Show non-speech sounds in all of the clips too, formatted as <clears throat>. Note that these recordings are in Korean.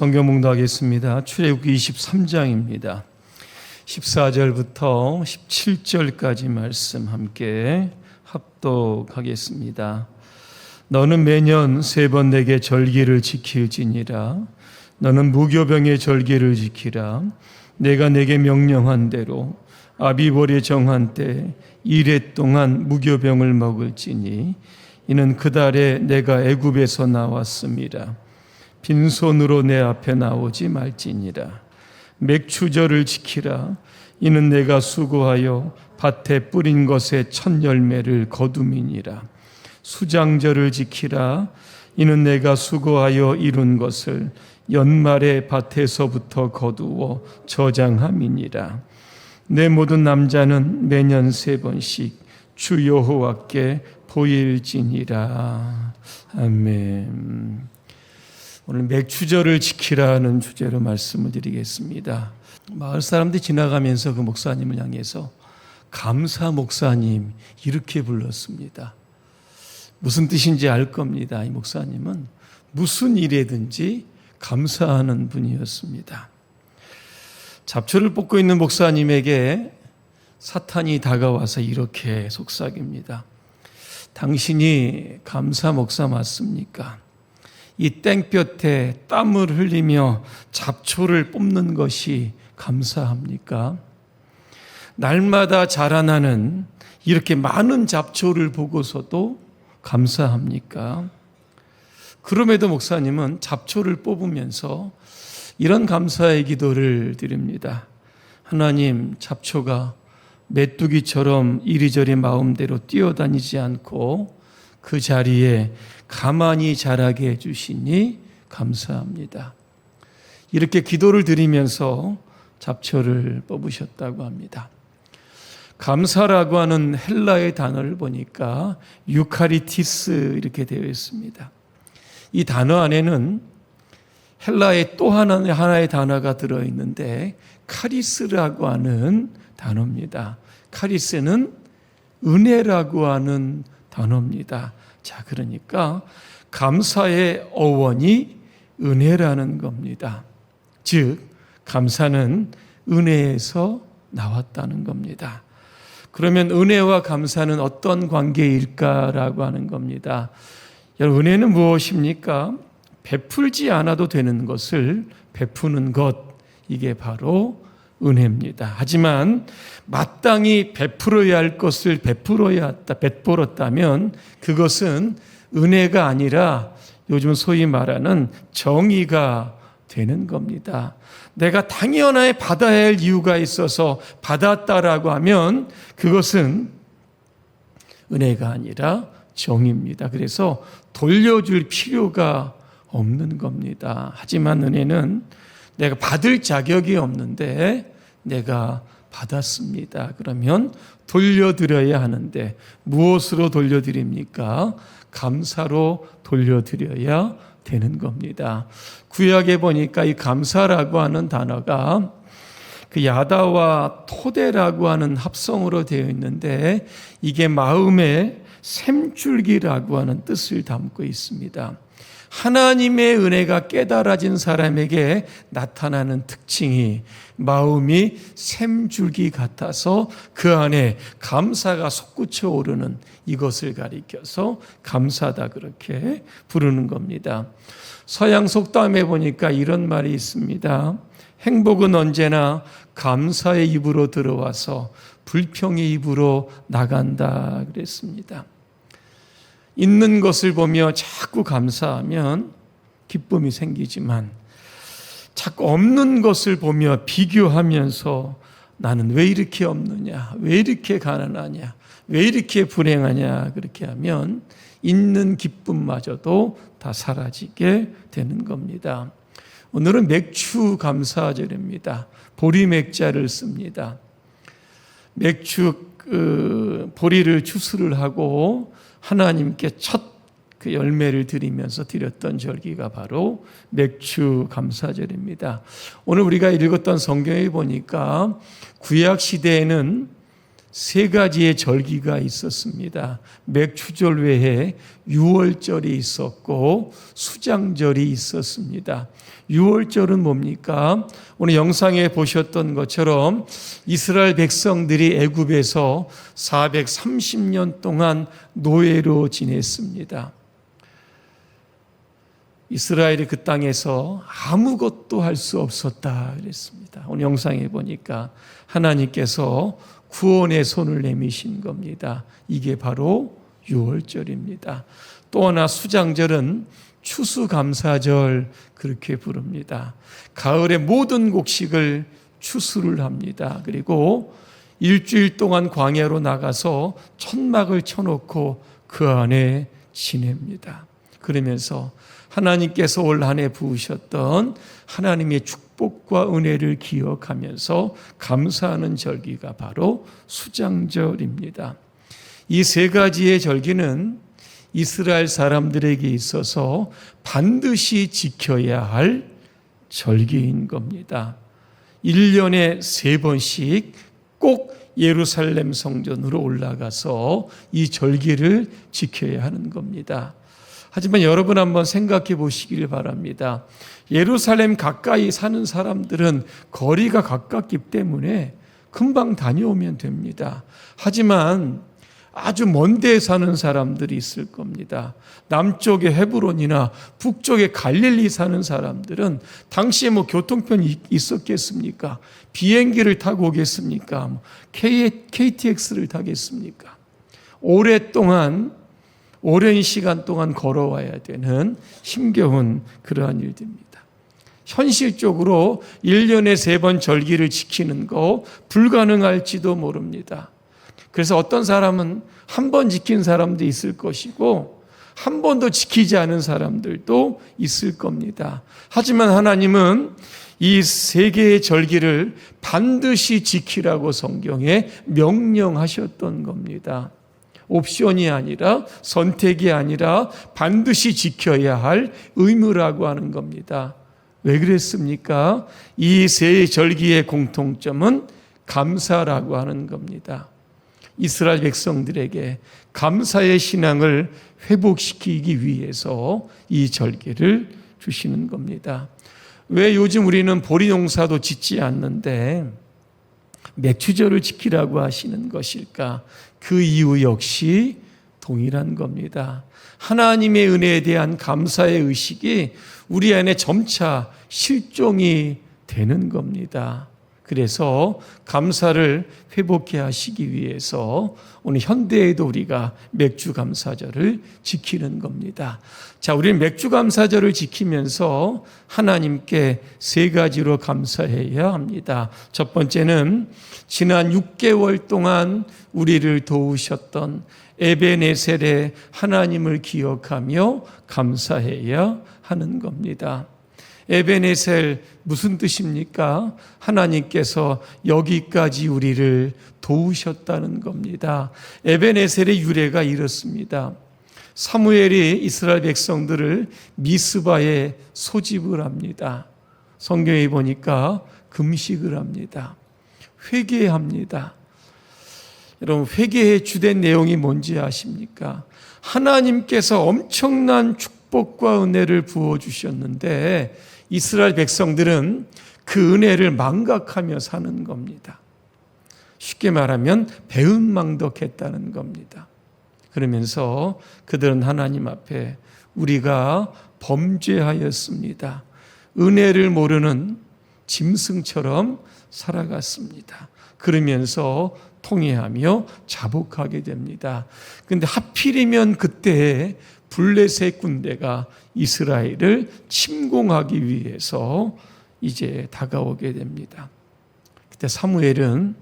성경 묵도하겠습니다. 출애굽기 23장입니다. 14절부터 17절까지 말씀 함께 합독하겠습니다. 너는 매년 세 번 내게 절기를 지킬지니라. 너는 무교병의 절기를 지키라. 내가 내게 명령한 대로 아비월에 정한 때 이래 동안 무교병을 먹을지니 이는 그 달에 내가 애굽에서 나왔습니다. 빈손으로 내 앞에 나오지 말지니라. 맥추절을 지키라. 이는 내가 수고하여 밭에 뿌린 것의 첫 열매를 거둠이니라. 수장절을 지키라. 이는 내가 수고하여 이룬 것을 연말에 밭에서부터 거두어 저장함이니라. 내 모든 남자는 매년 세 번씩 주 여호와께 보일지니라. 아멘. 오늘 맥추절을 지키라는 주제로 말씀을 드리겠습니다. 마을 사람들이 지나가면서 그 목사님을 향해서 감사 목사님 이렇게 불렀습니다. 무슨 뜻인지 알 겁니다. 이 목사님은 무슨 일에든지 감사하는 분이었습니다. 잡초를 뽑고 있는 목사님에게 사탄이 다가와서 이렇게 속삭입니다. 당신이 감사 목사 맞습니까? 이 땡볕에 땀을 흘리며 잡초를 뽑는 것이 감사합니까? 날마다 자라나는 이렇게 많은 잡초를 보고서도 감사합니까? 그럼에도 목사님은 잡초를 뽑으면서 이런 감사의 기도를 드립니다. 하나님, 잡초가 메뚜기처럼 이리저리 마음대로 뛰어다니지 않고 그 자리에 가만히 자라게 해주시니 감사합니다. 이렇게 기도를 드리면서 잡초를 뽑으셨다고 합니다. 감사라고 하는 헬라의 단어를 보니까 유카리티스 이렇게 되어 있습니다. 이 단어 안에는 헬라의 또 하나의, 하나의 단어가 들어 있는데 카리스라고 하는 단어입니다. 카리스는 은혜라고 하는 단어입니다. 자, 그러니까 감사의 어원이 은혜라는 겁니다. 즉, 감사는 은혜에서 나왔다는 겁니다. 그러면 은혜와 감사는 어떤 관계일까라고 하는 겁니다. 여러분, 은혜는 무엇입니까? 베풀지 않아도 되는 것을 베푸는 것, 이게 바로 은혜입니다. 하지만 마땅히 베풀어야 할 것을 베풀어야 했다, 베풀었다면 그것은 은혜가 아니라 요즘 소위 말하는 정의가 되는 겁니다. 내가 당연하게 받아야 할 이유가 있어서 받았다라고 하면 그것은 은혜가 아니라 정입니다. 그래서 돌려줄 필요가 없는 겁니다. 하지만 은혜는 내가 받을 자격이 없는데 내가 받았습니다. 그러면 돌려드려야 하는데 무엇으로 돌려드립니까? 감사로 돌려드려야 되는 겁니다. 구약에 보니까 이 감사라고 하는 단어가 그 야다와 토대라고 하는 합성으로 되어 있는데 이게 마음의 샘줄기라고 하는 뜻을 담고 있습니다. 하나님의 은혜가 깨달아진 사람에게 나타나는 특징이 마음이 샘줄기 같아서 그 안에 감사가 솟구쳐 오르는 이것을 가리켜서 감사다 그렇게 부르는 겁니다. 서양 속담에 보니까 이런 말이 있습니다. 행복은 언제나 감사의 입으로 들어와서 불평의 입으로 나간다 그랬습니다. 있는 것을 보며 자꾸 감사하면 기쁨이 생기지만 자꾸 없는 것을 보며 비교하면서 나는 왜 이렇게 없느냐, 왜 이렇게 가난하냐, 왜 이렇게 불행하냐, 그렇게 하면 있는 기쁨마저도 다 사라지게 되는 겁니다. 오늘은 맥주 감사절입니다. 보리 맥자를 씁니다. 맥주 그 보리를 추수를 하고 하나님께 첫 그 열매를 드리면서 드렸던 절기가 바로 맥주 감사절입니다. 오늘 우리가 읽었던 성경에 보니까 구약 시대에는 세 가지의 절기가 있었습니다. 맥추절 외에 유월절이 있었고 수장절이 있었습니다. 유월절은 뭡니까? 오늘 영상에 보셨던 것처럼 이스라엘 백성들이 애굽에서 430년 동안 노예로 지냈습니다. 이스라엘이 그 땅에서 아무것도 할 수 없었다 그랬습니다. 오늘 영상에 보니까 하나님께서 구원의 손을 내미신 겁니다. 이게 바로 유월절입니다. 또 하나 수장절은 추수감사절 그렇게 부릅니다. 가을의 모든 곡식을 추수를 합니다. 그리고 일주일 동안 광야로 나가서 천막을 쳐놓고 그 안에 지냅니다. 그러면서 하나님께서 올 한 해 부으셨던 하나님의 축 복과 은혜를 기억하면서 감사하는 절기가 바로 수장절입니다. 이 세 가지의 절기는 이스라엘 사람들에게 있어서 반드시 지켜야 할 절기인 겁니다. 1년에 세 번씩 꼭 예루살렘 성전으로 올라가서 이 절기를 지켜야 하는 겁니다. 하지만 여러분 한번 생각해 보시길 바랍니다. 예루살렘 가까이 사는 사람들은 거리가 가깝기 때문에 금방 다녀오면 됩니다. 하지만 아주 먼 데에 사는 사람들이 있을 겁니다. 남쪽의 헤브론이나 북쪽의 갈릴리 사는 사람들은 당시에 뭐 교통편이 있었겠습니까? 비행기를 타고 오겠습니까? 뭐 KTX를 타겠습니까? 오랫동안 오랜 시간 동안 걸어와야 되는 힘겨운 그러한 일들입니다. 현실적으로 1년에 세 번 절기를 지키는 거 불가능할지도 모릅니다. 그래서 어떤 사람은 한 번 지킨 사람도 있을 것이고 한 번도 지키지 않은 사람들도 있을 겁니다. 하지만 하나님은 이 세 개의 절기를 반드시 지키라고 성경에 명령하셨던 겁니다. 옵션이 아니라 선택이 아니라 반드시 지켜야 할 의무라고 하는 겁니다. 왜 그랬습니까? 이 세 절기의 공통점은 감사라고 하는 겁니다. 이스라엘 백성들에게 감사의 신앙을 회복시키기 위해서 이 절기를 주시는 겁니다. 왜 요즘 우리는 보리 농사도 짓지 않는데 맥추절을 지키라고 하시는 것일까? 그 이유 역시 동일한 겁니다. 하나님의 은혜에 대한 감사의 의식이 우리 안에 점차 실종이 되는 겁니다. 그래서 감사를 회복해 하시기 위해서 오늘 현대에도 우리가 맥주 감사절을 지키는 겁니다. 자, 우리는 맥주 감사절을 지키면서 하나님께 세 가지로 감사해야 합니다. 첫 번째는 지난 6개월 동안 우리를 도우셨던 에베네셀의 하나님을 기억하며 감사해야 하는 겁니다. 에베네셀 무슨 뜻입니까? 하나님께서 여기까지 우리를 도우셨다는 겁니다. 에베네셀의 유래가 이렇습니다. 사무엘이 이스라엘 백성들을 미스바에 소집을 합니다. 성경에 보니까 금식을 합니다. 회개합니다. 여러분 회개의 주된 내용이 뭔지 아십니까? 하나님께서 엄청난 축복과 은혜를 부어 주셨는데 이스라엘 백성들은 그 은혜를 망각하며 사는 겁니다. 쉽게 말하면 배은망덕했다는 겁니다. 그러면서 그들은 하나님 앞에 우리가 범죄하였습니다. 은혜를 모르는 짐승처럼 살아갔습니다. 그러면서 통회하며 자복하게 됩니다. 근데 하필이면 그때 블레셋 군대가 이스라엘을 침공하기 위해서 이제 다가오게 됩니다. 그때 사무엘은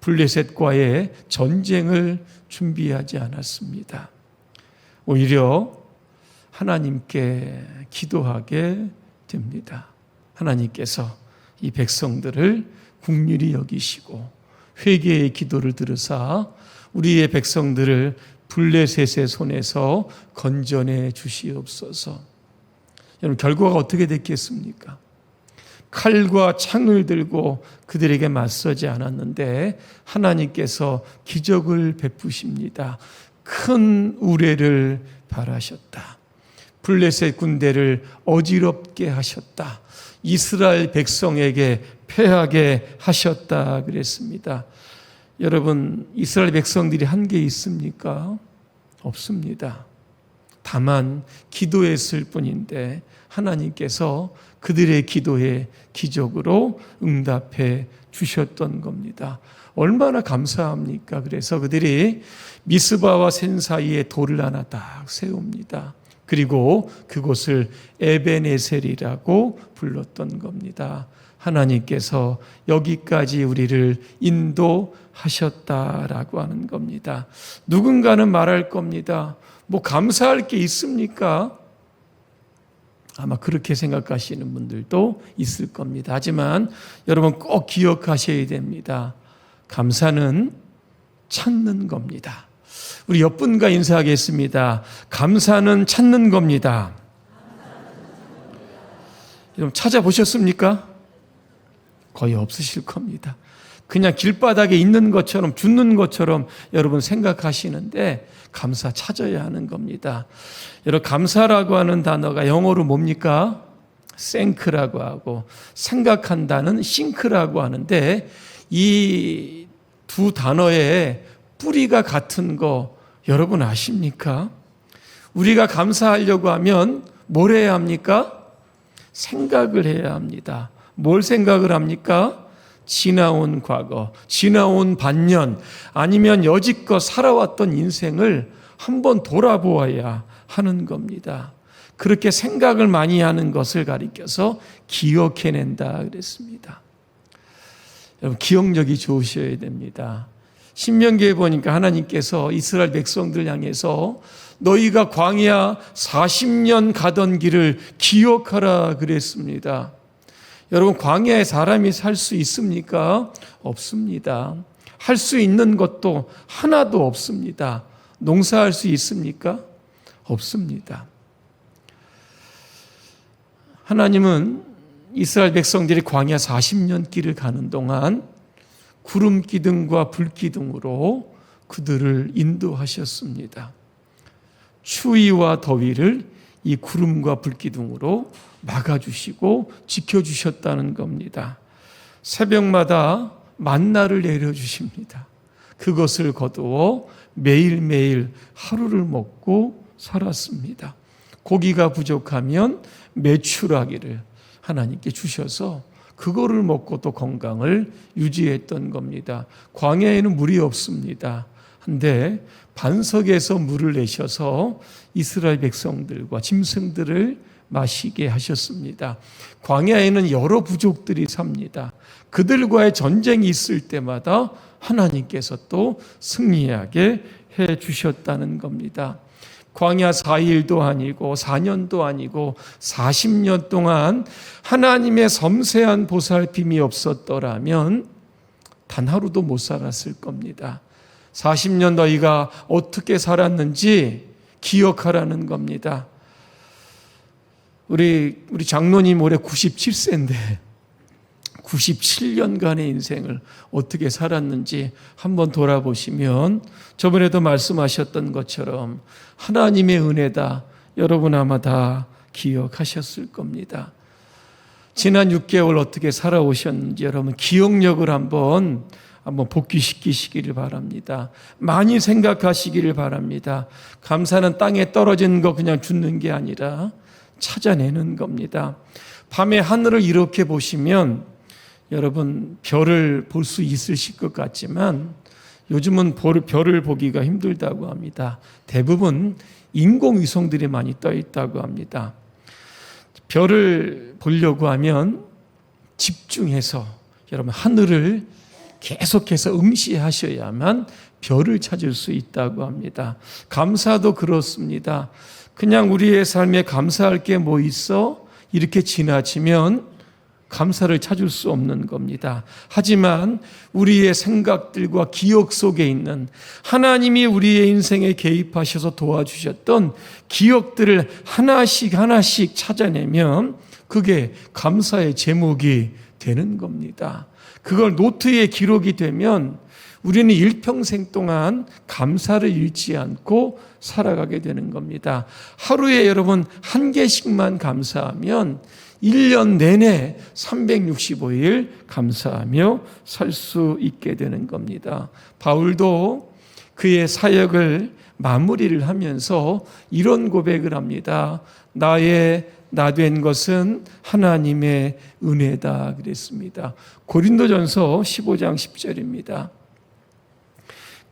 블레셋과의 전쟁을 준비하지 않았습니다. 오히려 하나님께 기도하게 됩니다. 하나님께서 이 백성들을 국률이 여기시고 회개의 기도를 들으사 우리의 백성들을 블레셋의 손에서 건져내 주시옵소서. 여러분 결과가 어떻게 됐겠습니까? 칼과 창을 들고 그들에게 맞서지 않았는데 하나님께서 기적을 베푸십니다. 큰 우레를 발하셨다. 블레셋 군대를 어지럽게 하셨다. 이스라엘 백성에게 패하게 하셨다 그랬습니다. 여러분, 이스라엘 백성들이 한 게 있습니까? 없습니다. 다만 기도했을 뿐인데 하나님께서 그들의 기도에 기적으로 응답해 주셨던 겁니다. 얼마나 감사합니까? 그래서 그들이 미스바와 센 사이에 돌을 하나 딱 세웁니다. 그리고 그곳을 에베네셀이라고 불렀던 겁니다. 하나님께서 여기까지 우리를 인도하셨다라고 하는 겁니다. 누군가는 말할 겁니다. 뭐 감사할 게 있습니까? 아마 그렇게 생각하시는 분들도 있을 겁니다. 하지만 여러분 꼭 기억하셔야 됩니다. 감사는 찾는 겁니다. 우리 옆 분과 인사하겠습니다. 감사는 찾는 겁니다. 여러분 찾아보셨습니까? 거의 없으실 겁니다. 그냥 길바닥에 있는 것처럼 죽는 것처럼 여러분 생각하시는데 감사 찾아야 하는 겁니다. 여러분 감사라고 하는 단어가 영어로 뭡니까? 생크라고 하고 생각한다는 싱크라고 하는데 이 두 단어의 뿌리가 같은 거 여러분 아십니까? 우리가 감사하려고 하면 뭘 해야 합니까? 생각을 해야 합니다. 뭘 생각을 합니까? 지나온 과거, 지나온 반년, 아니면 여지껏 살아왔던 인생을 한번 돌아보아야 하는 겁니다. 그렇게 생각을 많이 하는 것을 가리켜서 기억해낸다 그랬습니다. 여러분, 기억력이 좋으셔야 됩니다. 신명기에 보니까 하나님께서 이스라엘 백성들 향해서 너희가 광야 40년 가던 길을 기억하라 그랬습니다. 여러분, 광야에 사람이 살 수 있습니까? 없습니다. 할 수 있는 것도 하나도 없습니다. 농사할 수 있습니까? 없습니다. 하나님은 이스라엘 백성들이 광야 40년 길을 가는 동안 구름 기둥과 불 기둥으로 그들을 인도하셨습니다. 추위와 더위를 이 구름과 불 기둥으로 막아주시고 지켜주셨다는 겁니다. 새벽마다 만나를 내려주십니다. 그것을 거두어 매일매일 하루를 먹고 살았습니다. 고기가 부족하면 매출하기를 하나님께 주셔서 그거를 먹고 또 건강을 유지했던 겁니다. 광야에는 물이 없습니다. 한데 반석에서 물을 내셔서 이스라엘 백성들과 짐승들을 마시게 하셨습니다. 광야에는 여러 부족들이 삽니다. 그들과의 전쟁이 있을 때마다 하나님께서 또 승리하게 해 주셨다는 겁니다. 광야 4일도 아니고 4년도 아니고 40년 동안 하나님의 섬세한 보살핌이 없었더라면 단 하루도 못 살았을 겁니다. 40년 너희가 어떻게 살았는지 기억하라는 겁니다. 우리 우리 장로님 올해 97세인데 97년간의 인생을 어떻게 살았는지 한번 돌아보시면 저번에도 말씀하셨던 것처럼 하나님의 은혜다 여러분 아마 다 기억하셨을 겁니다. 지난 6개월 어떻게 살아오셨는지 여러분 기억력을 한번 한번 복귀시키시기를 바랍니다. 많이 생각하시기를 바랍니다. 감사는 땅에 떨어진 거 그냥 죽는 게 아니라 찾아내는 겁니다. 밤에 하늘을 이렇게 보시면 여러분 별을 볼 수 있으실 것 같지만 요즘은 별을 보기가 힘들다고 합니다. 대부분 인공위성들이 많이 떠 있다고 합니다. 별을 보려고 하면 집중해서 여러분 하늘을 계속해서 응시하셔야만 별을 찾을 수 있다고 합니다. 감사도 그렇습니다. 그냥 우리의 삶에 감사할 게 뭐 있어? 이렇게 지나치면 감사를 찾을 수 없는 겁니다. 하지만 우리의 생각들과 기억 속에 있는 하나님이 우리의 인생에 개입하셔서 도와주셨던 기억들을 하나씩 하나씩 찾아내면 그게 감사의 제목이 되는 겁니다. 그걸 노트에 기록이 되면 우리는 일평생 동안 감사를 잃지 않고 살아가게 되는 겁니다. 하루에 여러분 한 개씩만 감사하면 1년 내내 365일 감사하며 살 수 있게 되는 겁니다. 바울도 그의 사역을 마무리를 하면서 이런 고백을 합니다. 나의 나 된 것은 하나님의 은혜다 그랬습니다. 고린도전서 15장 10절입니다.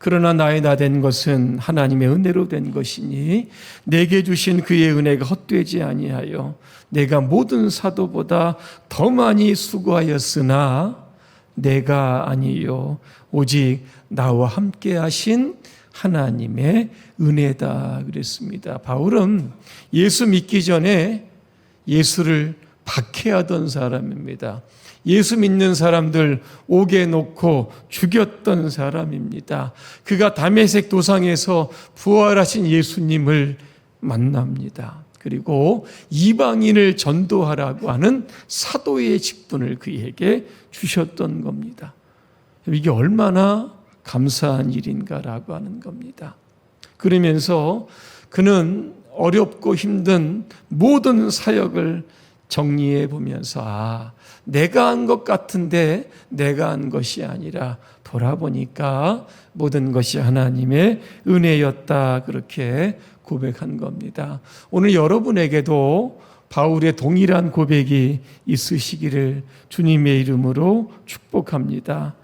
그러나 나의 나 된 것은 하나님의 은혜로 된 것이니 내게 주신 그의 은혜가 헛되지 아니하여 내가 모든 사도보다 더 많이 수고하였으나 내가 아니요 오직 나와 함께 하신 하나님의 은혜다 그랬습니다. 바울은 예수 믿기 전에 예수를 박해하던 사람입니다. 예수 믿는 사람들 옥에 놓고 죽였던 사람입니다. 그가 담에색 도상에서 부활하신 예수님을 만납니다. 그리고 이방인을 전도하라고 하는 사도의 직분을 그에게 주셨던 겁니다. 이게 얼마나 감사한 일인가라고 하는 겁니다. 그러면서 그는 어렵고 힘든 모든 사역을 정리해 보면서 아, 내가 한 것 같은데 내가 한 것이 아니라 돌아보니까 모든 것이 하나님의 은혜였다 그렇게 고백한 겁니다. 오늘 여러분에게도 바울의 동일한 고백이 있으시기를 주님의 이름으로 축복합니다.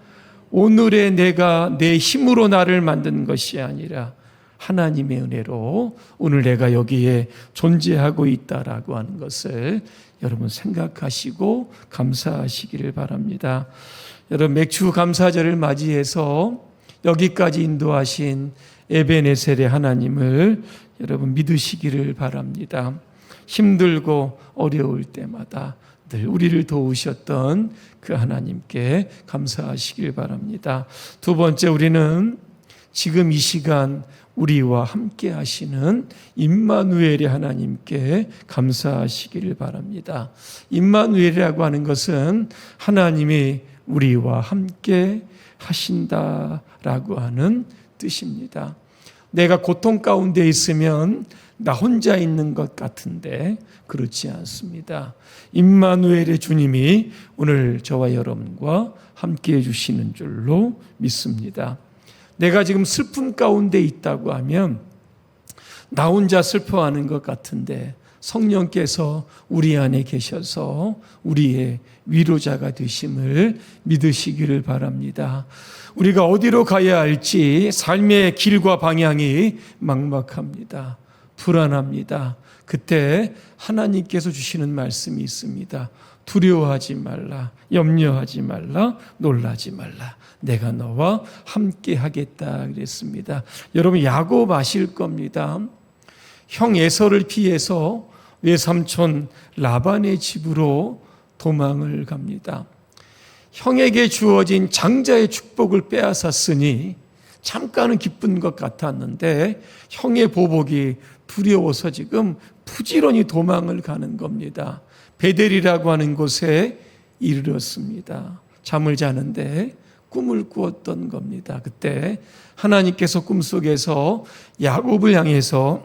오늘의 내가 내 힘으로 나를 만든 것이 아니라 하나님의 은혜로 오늘 내가 여기에 존재하고 있다라고 하는 것을 여러분 생각하시고 감사하시기를 바랍니다. 여러분 맥주 감사절을 맞이해서 여기까지 인도하신 에베네셀의 하나님을 여러분 믿으시기를 바랍니다. 힘들고 어려울 때마다 늘 우리를 도우셨던 그 하나님께 감사하시길 바랍니다. 두 번째 우리는 지금 이 시간 우리와 함께 하시는 임마누엘의 하나님께 감사하시기를 바랍니다. 임마누엘이라고 하는 것은 하나님이 우리와 함께 하신다라고 하는 뜻입니다. 내가 고통 가운데 있으면 나 혼자 있는 것 같은데 그렇지 않습니다. 임마누엘의 주님이 오늘 저와 여러분과 함께 해 주시는 줄로 믿습니다. 내가 지금 슬픔 가운데 있다고 하면 나 혼자 슬퍼하는 것 같은데 성령께서 우리 안에 계셔서 우리의 위로자가 되심을 믿으시기를 바랍니다. 우리가 어디로 가야 할지 삶의 길과 방향이 막막합니다. 불안합니다. 그때 하나님께서 주시는 말씀이 있습니다. 두려워하지 말라, 염려하지 말라, 놀라지 말라. 내가 너와 함께 하겠다 그랬습니다. 여러분 야곱 아실 겁니다. 형 에서를 피해서 외삼촌 라반의 집으로 도망을 갑니다. 형에게 주어진 장자의 축복을 빼앗았으니 잠깐은 기쁜 것 같았는데 형의 보복이 두려워서 지금 부지런히 도망을 가는 겁니다. 베델이라고 하는 곳에 이르렀습니다. 잠을 자는데 꿈을 꾸었던 겁니다. 그때 하나님께서 꿈속에서 야곱을 향해서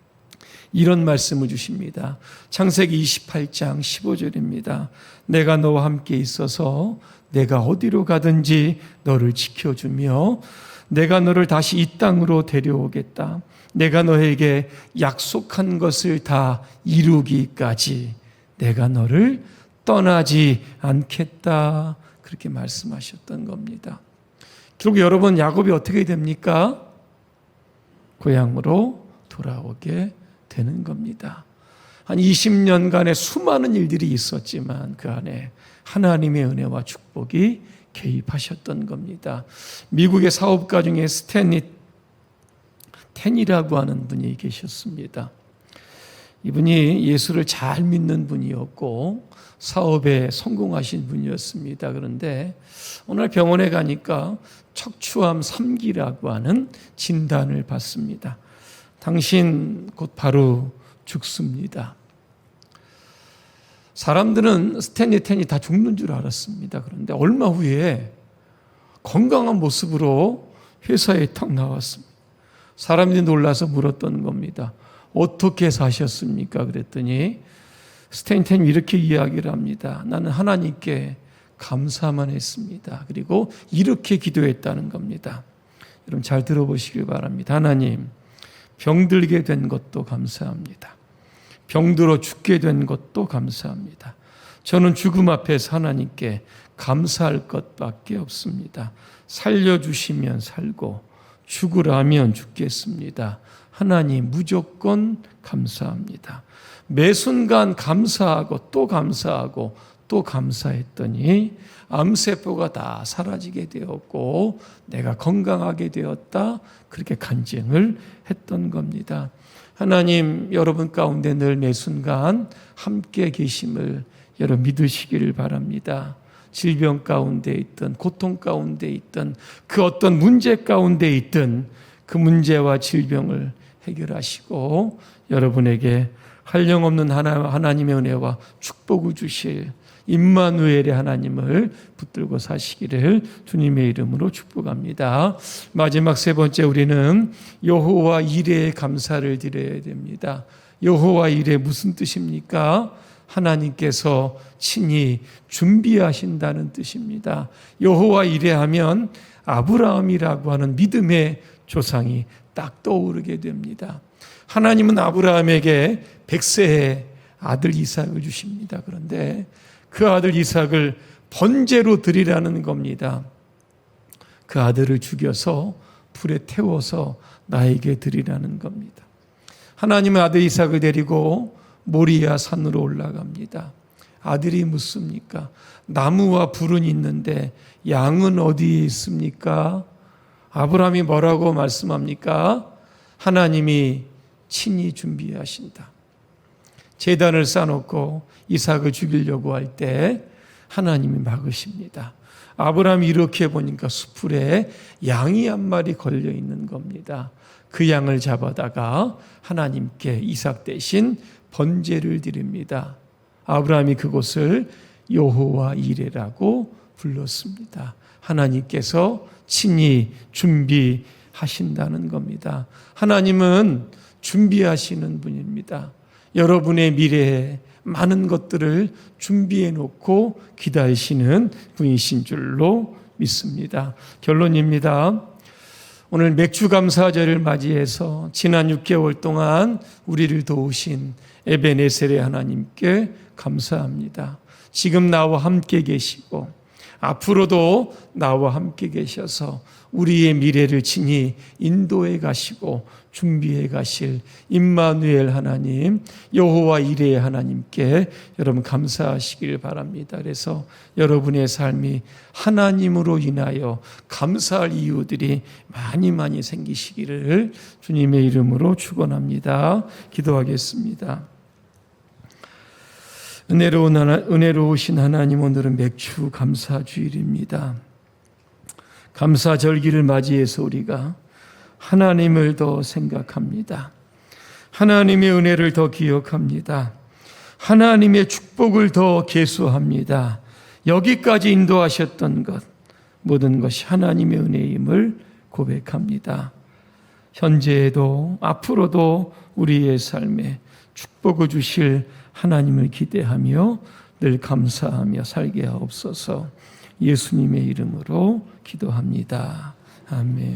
<clears throat> 이런 말씀을 주십니다. 창세기 28장 15절입니다. 내가 너와 함께 있어서 내가 어디로 가든지 너를 지켜주며 내가 너를 다시 이 땅으로 데려오겠다. 내가 너에게 약속한 것을 다 이루기까지 내가 너를 떠나지 않겠다. 그렇게 말씀하셨던 겁니다. 결국 여러분 야곱이 어떻게 됩니까? 고향으로 돌아오게 되는 겁니다. 한 20년간의 수많은 일들이 있었지만 그 안에 하나님의 은혜와 축복이 개입하셨던 겁니다. 미국의 사업가 중에 스탠리 텐이라고 하는 분이 계셨습니다. 이분이 예수를 잘 믿는 분이었고 사업에 성공하신 분이었습니다. 그런데 오늘 병원에 가니까 척추암 3기라고 하는 진단을 받습니다. 당신 곧 바로 죽습니다. 사람들은 스탠리 텐이 다 죽는 줄 알았습니다. 그런데 얼마 후에 건강한 모습으로 회사에 탁 나왔습니다. 사람들이 놀라서 물었던 겁니다. 어떻게 사셨습니까? 그랬더니 스탠텐이 이렇게 이야기를 합니다. 나는 하나님께 감사만 했습니다. 그리고 이렇게 기도했다는 겁니다. 여러분 잘 들어보시길 바랍니다. 하나님, 병들게 된 것도 감사합니다. 병들어 죽게 된 것도 감사합니다. 저는 죽음 앞에서 하나님께 감사할 것밖에 없습니다. 살려주시면 살고 죽으라면 죽겠습니다. 하나님 무조건 감사합니다. 매 순간 감사하고 또 감사하고 또 감사했더니 암세포가 다 사라지게 되었고 내가 건강하게 되었다. 그렇게 간증을 했던 겁니다. 하나님 여러분 가운데 늘 매 순간 함께 계심을 여러분 믿으시기를 바랍니다. 질병 가운데 있든 고통 가운데 있든 그 어떤 문제 가운데 있든 그 문제와 질병을 해결하시고 여러분에게 한량없는 하나, 하나님의 은혜와 축복을 주실 임마누엘의 하나님을 붙들고 사시기를 주님의 이름으로 축복합니다. 마지막 세 번째 우리는 여호와 일에 감사를 드려야 됩니다. 여호와 일에 무슨 뜻입니까? 하나님께서 친히 준비하신다는 뜻입니다. 여호와 일에 하면 아브라함이라고 하는 믿음의 조상이 딱 떠오르게 됩니다. 하나님은 아브라함에게 백세의 아들 이삭을 주십니다. 그런데 그 아들 이삭을 번제로 드리라는 겁니다. 그 아들을 죽여서 불에 태워서 나에게 드리라는 겁니다. 하나님은 아들 이삭을 데리고 모리아 산으로 올라갑니다. 아들이 묻습니까? 나무와 불은 있는데 양은 어디에 있습니까? 아브라함이 뭐라고 말씀합니까? 하나님이 친히 준비하신다. 재단을 쌓아놓고 이삭을 죽이려고 할 때 하나님이 막으십니다. 아브라함이 이렇게 보니까 수풀에 양이 한 마리 걸려 있는 겁니다. 그 양을 잡아다가 하나님께 이삭 대신 번제를 드립니다. 아브라함이 그곳을 여호와 이레라고 불렀습니다. 하나님께서 친히 준비하신다는 겁니다. 하나님은 준비하시는 분입니다. 여러분의 미래에 많은 것들을 준비해 놓고 기다리시는 분이신 줄로 믿습니다. 결론입니다. 오늘 맥주 감사절을 맞이해서 지난 6개월 동안 우리를 도우신 에베네셀의 하나님께 감사합니다. 지금 나와 함께 계시고 앞으로도 나와 함께 계셔서 우리의 미래를 친히 인도해 가시고 준비해 가실 임마누엘 하나님, 여호와 이레의 하나님께 여러분 감사하시길 바랍니다. 그래서 여러분의 삶이 하나님으로 인하여 감사할 이유들이 많이 많이 생기시기를 주님의 이름으로 축원합니다. 기도하겠습니다. 은혜로운 하나, 은혜로우신 하나님 오늘은 맥주 감사 주일입니다. 감사 절기를 맞이해서 우리가 하나님을 더 생각합니다. 하나님의 은혜를 더 기억합니다. 하나님의 축복을 더 계수합니다. 여기까지 인도하셨던 것, 모든 것이 하나님의 은혜임을 고백합니다. 현재에도 앞으로도 우리의 삶에 축복을 주실 하나님을 기대하며 늘 감사하며 살게 하옵소서 예수님의 이름으로 기도합니다. 아멘.